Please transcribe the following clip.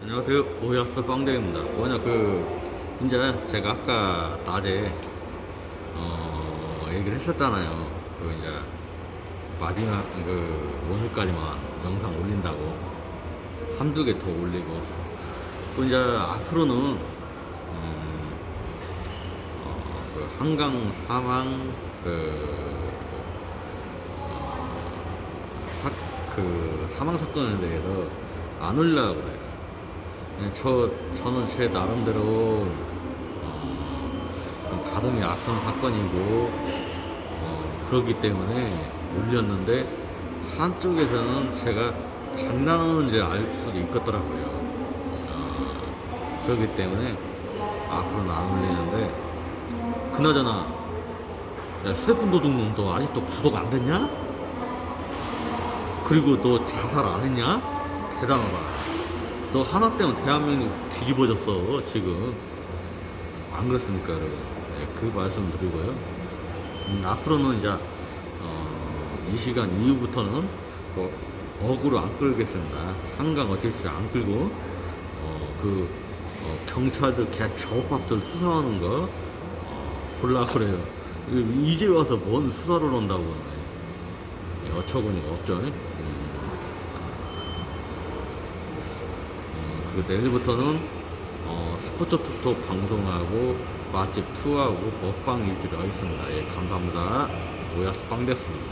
안녕하세요. 오야스 빵대입니다. 뭐냐 그 이제 제가 아까 낮에 어 얘기를 했었잖아요. 그 이제 마지막 그 오늘까지만 영상 올린다고. 한두 개 더 올리고. 또 이제 앞으로는 음, 어, 그 한강 사망 그, 어, 사, 그 사망 사건에 대해서 안 올리려고 그래요. 네, 저 저는 제 나름대로 어, 좀 가슴이 아픈 사건이고 어, 그렇기 때문에 올렸는데 한쪽에서는 제가 장난하는지 알 수도 있겠더라고요. 어, 그렇기 때문에 앞으로는 안 올리는데 그나저나 야, 휴대폰 도둑놈 너 아직도 구독 안 됐냐? 그리고 너 자살 안 했냐? 대단하다. 너 하나 때문에 대한민국 뒤집어졌어 지금. 안 그렇습니까 여러분? 네, 그 말씀 드리고요. 음, 앞으로는 이제 어, 이 시간 이후부터는 뭐 어구로 안 끌겠습니다. 한강 어쩔 안 끌고 어, 그 어, 경찰들 개 조밥들 수사하는 거 어, 볼라 그래요. 이- 이제 와서 뭔 수사를 한다고. 네, 어처구니가 없죠. 음. 그리고 내일부터는 어, 스포츠 톡톡 방송하고 맛집 투어하고 먹방 위주로 하겠습니다. 예, 감사합니다. 오야스 빵 됐습니다.